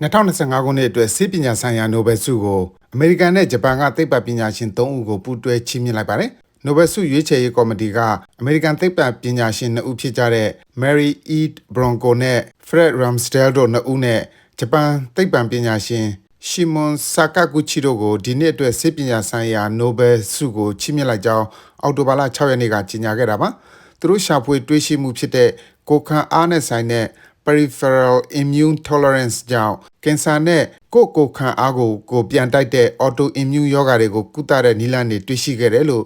2025ခုနှစ်အတွက်ဆေးပညာဆိုင်ရာနိုဘယ်ဆုကိုအမေရိကန်နဲ့ဂျပန်ကသိပ္ပံပညာရှင်3ဦးကိုပူးတွဲချီးမြှင့်လိုက်ပါတယ်။နိုဘယ်ဆုရွေးချယ်ရေးကော်မတီကအမေရိကန်သိပ္ပံပညာရှင်2ဦးဖြစ်ကြတဲ့ Mary E. Bronco နဲ့ Fred Ramsdell တို့2ဦးနဲ့ဂျပန်သိပ္ပံပညာရှင် Shimon Sakaguchi တို့ကိုဒီနှစ်အတွက်ဆေးပညာဆိုင်ရာနိုဘယ်ဆုကိုချီးမြှင့်လိုက်ကြောင်းအောက်တိုဘာလ6ရက်နေ့ကကြေညာခဲ့တာပါ။သူတို့ရှာဖွေတွေးရှိမှုဖြစ်တဲ့ကိုယ်ခံအားနဲ့ဆိုင်တဲ့ peripheral immune tolerance ကြောင့်ကင်ဆာနဲ့ကိုယ်ကိုယ်ခံအားကိုကိုပြန်တိုက်တဲ့ autoimmune ယောဂါတွေကိုကုသတဲ့နည်းလမ်းတွေတွေ့ရှိခဲ့တယ်လို့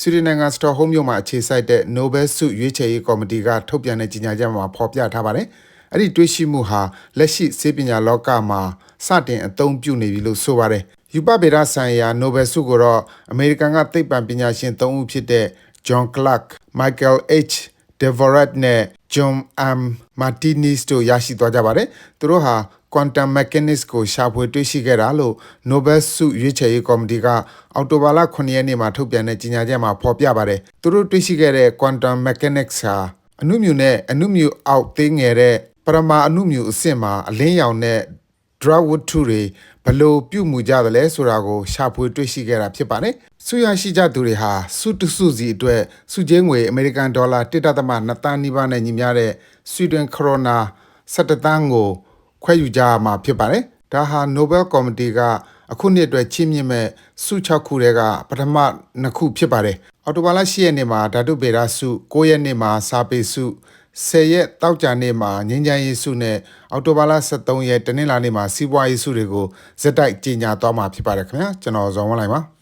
ဆွီဒင်နိုင်ငံစတော့ဟုမ်းမြို့မှာအခြေစိုက်တဲ့ Nobel ဆုရွေးချယ်ရေးကော်မတီကထုတ်ပြန်တဲ့ကြေညာချက်မှာဖော်ပြထားပါတယ်။အဲ့ဒီတွေ့ရှိမှုဟာလက်ရှိဆေးပညာလောကမှာစတင်အသုံးပြုနေပြီလို့ဆိုပါတယ်။ယူပဗေဒဆိုင်ရာ Nobel ဆုကိုတော့အမေရိကန်ကသိပ္ပံပညာရှင်၃ဦးဖြစ်တဲ့ John Clark, Michael H. Devoret နဲ့ John M. Martinez တို့ရရှိသွားကြပါတယ်။သူတို့ဟာ quantum mechanics ကိုရှာဖွေတွေ့ရှိခဲ့တာလို့ Nobel ဆုရွေးချယ်ရေးကော်မတီကအောက်တိုဘာလ9ရက်နေ့မှာထုတ်ပြန်တဲ့ကြေညာချက်မှာဖော်ပြပါတယ်။သူတို့တွေ့ရှိခဲ့တဲ့ quantum mechanics ဟာအနုမြူနဲ့အနုမြူအောက်သေးငယ်တဲ့ပရမာအနုမြူအဆင့်မှာအလင်းရောင်တဲ့ drug ဝတ္ထုတွေဘလို့ပြုတ်မှုကြသလဲဆိုတာကိုရှာဖွေတွေ့ရှိခဲ့တာဖြစ်ပါတယ်။ဆုရရှိကြသူတွေဟာစုတစုစီအတွက်စုချင်းငွေအမေရိကန်ဒေါ်လာ1.2သန်းနီးပါးနဲ့ညီမျှတဲ့ဆွီဒင်ခရိုနာ17သန်းကိုခွဲယူကြမှာဖြစ်ပါတယ်။ဒါဟာ Nobel ကော်မတီကအခုနှစ်အတွက်ချီးမြှင့်မဲ့ဆု6ခုတည်းကပထမ2ခုဖြစ်ပါတယ်။အော်တိုဘာလ10ရက်နေ့မှာဓာတုဗေဒဆု9ရက်နေ့မှာစာပေဆု 10ရက်တောက်ကြနေ့မှာငင်းချမ်းရေးဆုနဲ့အောက်တိုဘာလ23ရက်တနင်္လာနေ့မှာစီးပွားရေးဆုတွေကိုဇက်တိုက်ကြီးညာသွားမှာဖြစ်ပါတယ်ခင်ဗျာကျွန်တော်ဇော်ဝန်းလိုက်ပါ